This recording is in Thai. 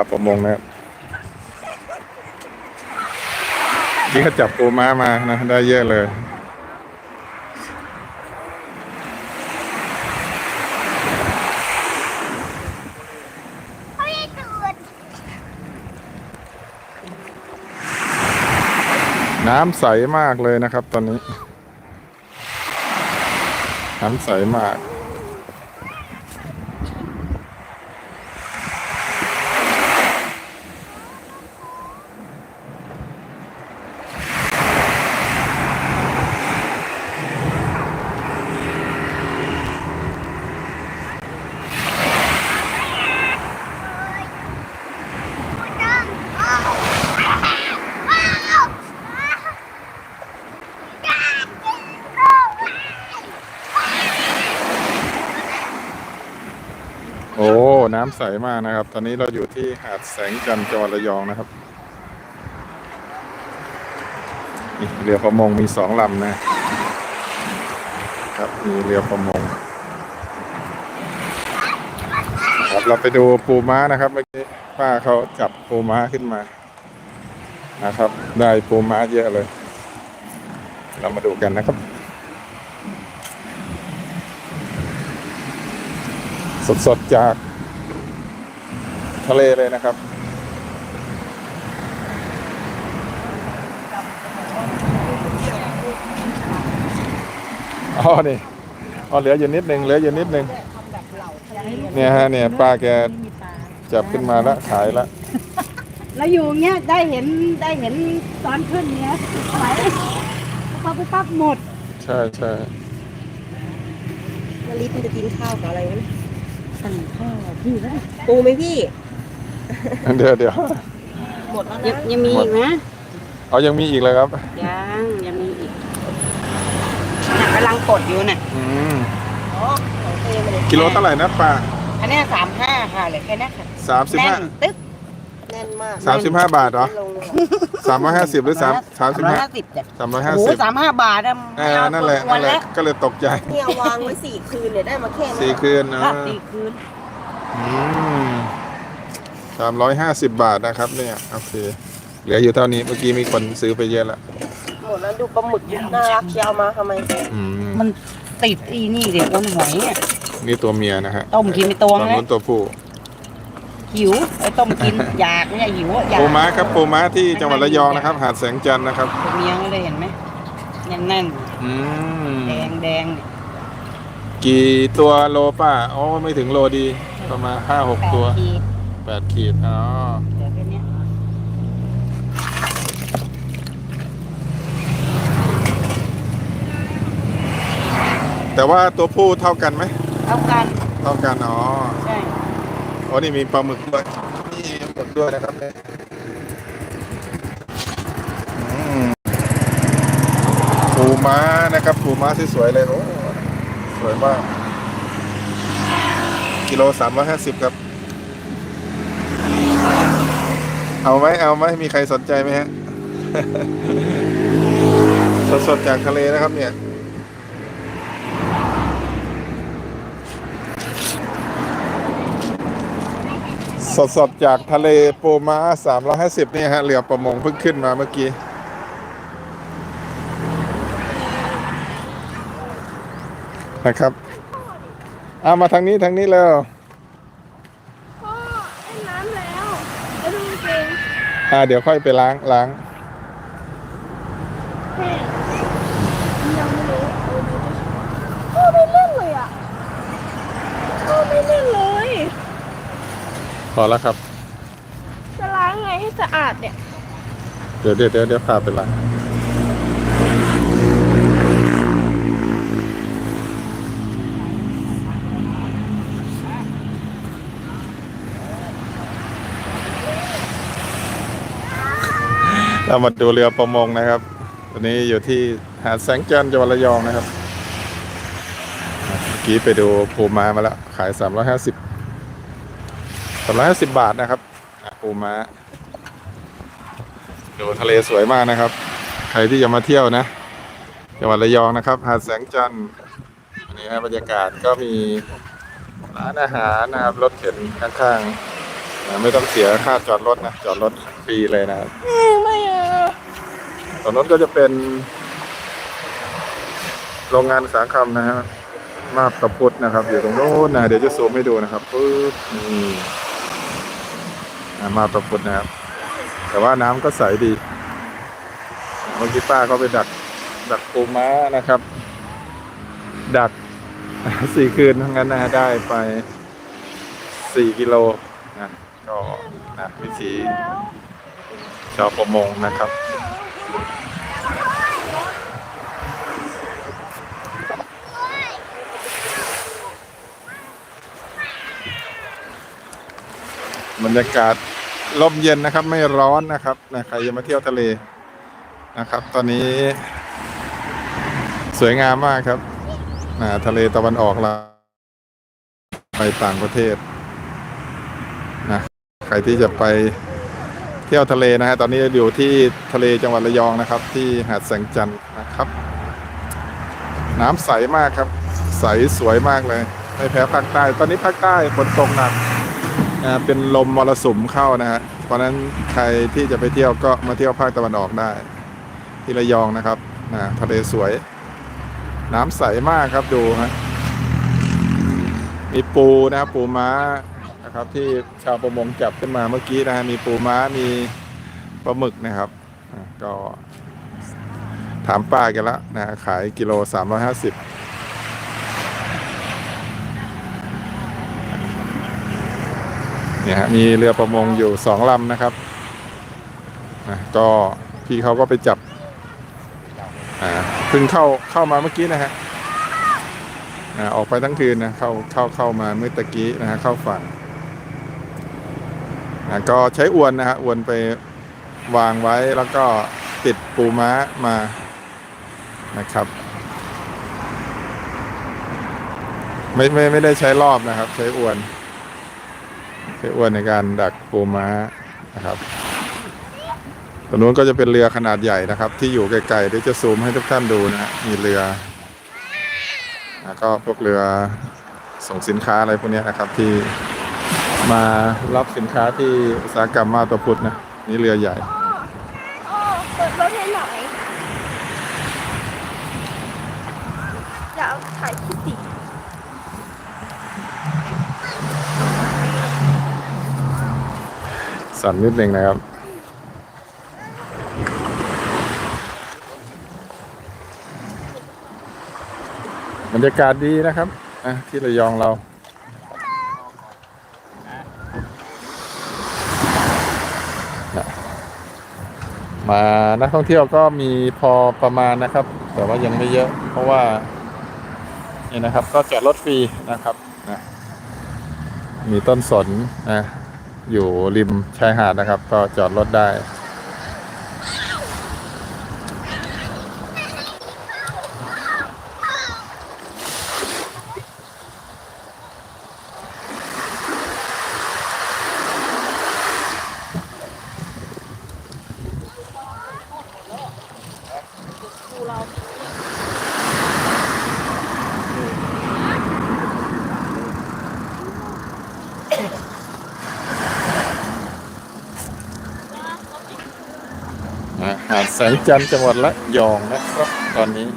าวประมงนะครับนี่เขาจับปูม้ามานะได้เยอะเลยน้ำใสมากเลยนะครับตอนนี้ น้ำใสมาก โอ้ น้ำใสมากนะครับ ตอนนี้เราอยู่ที่หาดแสงจันทร์จังหวัดระยองนะครับเรือประมงมีสองลำนะครับมีเรือประมงครับเราไปดูปูม้านะครับเมื่อกี้ป้าเขาจับปูม้าขึ้นมานะครับ ได้ปูม้าเยอะเลย เรามาดูกันนะครับ สดๆจาก ทะเลเลยนะครับ อ๋อ นี่อ๋อเหลืออยู่นิดหนึ่งเหลืออยู่นิดหนึ่งเนี่ยฮะเนี่ยป้าแกจับขึ้นมาแล้วขายแล้วแล้วอยู่เงี้ยได้เห็นได้เห็นตอนขึ้นเนี้ยไหลปั๊บปั๊บปั๊บหมด ใช่ใช่นาริสมันจะกินข้าวกับอะไรวะเนี่ยสั่งข้าวพี่แล้วปูไหมพี่ เดี๋ยวเดี๋ยวหมดแล้วยังนะยังมีอีกนะเอายังมีอีกเลยครับยังยังมีอีกน่ะกำลังกดอยู่น่ะอืมอ๋อของเทมาเลยกิโลเท่าไหร่นะป้าอันเนี้สามห้าค่ะเหลยแค่นี้ค่ะสามสิบแน่ห้านตึ๊กแน่นมากสามสิบห้าบาทเหรอลงเลยสามร้อยห้าสิบหรือสามสามสิบห้าห้าสิบจ้ะสามร้อยห้าโอ้สิบสามห้าบาทอะเออนั่นแหละวันั่นนแหละแล้วก็เลยตกใจเนี่ยวางไว้สี่คืนเนี่ยได้มาแค่นี้สี่คืนนะค่ะสี่คืน สามร้อยห้าสิบบาทนะครับเนี่ยโอเค เหลืออยู่เท่านี้เมื่อกี้มีคนซื้อไปเยอะแล้วหมดแล้วดูปลาหมึกน่ารักเชียวเอามาทำไม อืมมันติดอีนี่เดี๋ยวอ้นหอยอะนี่ตัวเมียนะฮะต้มกินไปตวงตอนนะ นู้นตัวผู้หิวไอ้ต้มกิน อยากเนี่ยหิวอะอยากปูม้าครับปูม้าที่จังหวัดระยองนะครับ หาดแสงจันทร์นะครับตัวเมียก็เลยเห็นไหมยังแน่นอืมแดงแดงเนี่ยกี่ตัวโลป้าอ๋อไม่ถึงโลดี ประมาณห้าหกแปดตัว ขีด แปดขีด อ๋อเหลือแค่เนี้ยแต่ว่าตัวผู้เท่ากันไหมเท่ากัน เท่ากัน อ๋อ ใช่ อ๋อ นี่มีปลาหมึกด้วย นี่มีหมึกด้วยนะครับเนี่ยอืมปูม้านะครับ ปูม้าที่สวยเลย โอ้ สวยมาก กิโลสามร้อยห้าสิบครับ เอาไหมเอาไหมมีใครสนใจไหมฮะ สดๆจากทะเลนะครับเนี่ยสดๆจากทะเลปูม้า350 เนี่ยฮะเรือประมงเพิ่งขึ้นมาเมื่อกี้ นะครับ เอามาทางนี้ทางนี้แล้ว พ่อเล่นน้ำแล้วแล้วดูเกง อ่า เดี๋ยวค่อยไปล้างล้างแม่ยังไม่รู้พ่อไม่เล่นเลยอะพ่อไม่เล่นเลย พอแล้วครับ จะล้างไงให้สะอาดเนี่ย เดี๋ยวเดี๋ยวเดี๋ยวเดี๋ยวพาไปล้าง เรามาดูเรือประมงนะครับตัวนี้อยู่ที่หาดแสงจันทร์จังหวัดระยองนะครับเมื่อกี้ไปดูปูม้ามาแล้ว ขาย 350 350 บาทนะครับปูม้าดูทะเลสวยมากนะครับ ใครที่จะมาเที่ยวนะจังหวัดระยองนะครับ หาดแสงจันทร์อันนี้ฮะบรรยากาศก็มีร้านอาหารนะครับรถเข็นข้างๆ ไม่ต้องเสียค่าจอดรถนะ จอดรถฟรีเลยนะครับ ไม่เอาตรงนั้นก็จะเป็น โรงงานอุตสาหกรรมนะฮะมาบตะพุดนะครับ อยู่ตรงโน้นนะเดี๋ยวจะซูมให้ดูนะครับปึ๊บนี่มาบตะพุดนะครับ แต่ว่าน้ำก็ใสดีเมื่อกี้ป้าก็ไปดัก ดักปูม้านะครับ ดักสี่คืนทั้งนั้นนะฮะได้ไปสี่กิโลนะก็นะวิธีชาวประมงนะครับ บรรยากาศลมเย็นนะครับ ไม่ร้อนนะครับนะใครจะมาเที่ยวทะเลนะครับ ตอนนี้ สวยงามมากครับนะทะเลตะวันออกเราไปต่างประเทศนะใครที่จะไปเที่ยวทะเลนะฮะตอนนี้อยู่ที่ทะเลจังหวัดระยองนะครับ ที่หาดแสงจันทร์นะครับ น้ำใสมากครับ ใสสวยมากเลยไม่แพ้ภาคใต้ ตอนนี้ภาคใต้ฝนตกหนัก อ่าเป็นลมมรสุมเข้านะฮะเพราะนั้นใครที่จะไปเที่ยวก็มาเที่ยวภาคตะวันออกได้ ที่ระยองนะครับนะทะเลสวย น้ำใสมากครับดูฮะมีปูนะครับปูม้านะครับ ที่ชาวประมงจับขึ้นมาเมื่อกี้นะฮะมีปูม้ามีปลาหมึกนะครับก็ถามป้ากันละนะขายกิโลสามร้อยห้าสิบ เนี่ยฮะมีเรือประมงอยู่สองลำนะครับก็พี่เขาก็ไปจับเพิ่งเข้าเข้ามาเมื่อกี้นะฮะออกไปทั้งคืนนะเข้าเข้าเข้ามาเมื่อตะกี้นะฮะเข้าฝั่งก็ใช้อวนนะฮะอวนไปวางไว้แล้วก็ติดปูม้ามานะครับ ไม่ไม่ไม่ได้ใช้รอบนะครับ ใช้อวน ใช้อ้วนในการดักปูม้านะครับตรงนู้นก็จะเป็นเรือขนาดใหญ่นะครับ ที่อยู่ไกลๆเดี๋ยวจะซูมให้ทุกท่านดูนะฮะมีเรือแล้วก็พวกเรือส่งสินค้าอะไรพวกนี้นะครับที่มารับสินค้าที่อุตสาหกรรมมาตาพุทธนะนี่เรือใหญ่อ๋อเปิดรถให้หน่อยอยากถ่ายคลิปดิ สั่นนิดหนึ่งนะครับ บรรยากาศดีนะครับอะที่ระยองเรามานักท่องเที่ยวก็มีพอประมาณนะครับ แต่ว่ายังไม่เยอะ เพราะว่านี่นะครับ ก็จอดรถฟรีนะครับนะมีต้นสนนะ อยู่ริมชายหาดนะครับ ก็จอดรถได้ นะหาดแสงจันทร์จังหวัดละยองนะครับตอนนี้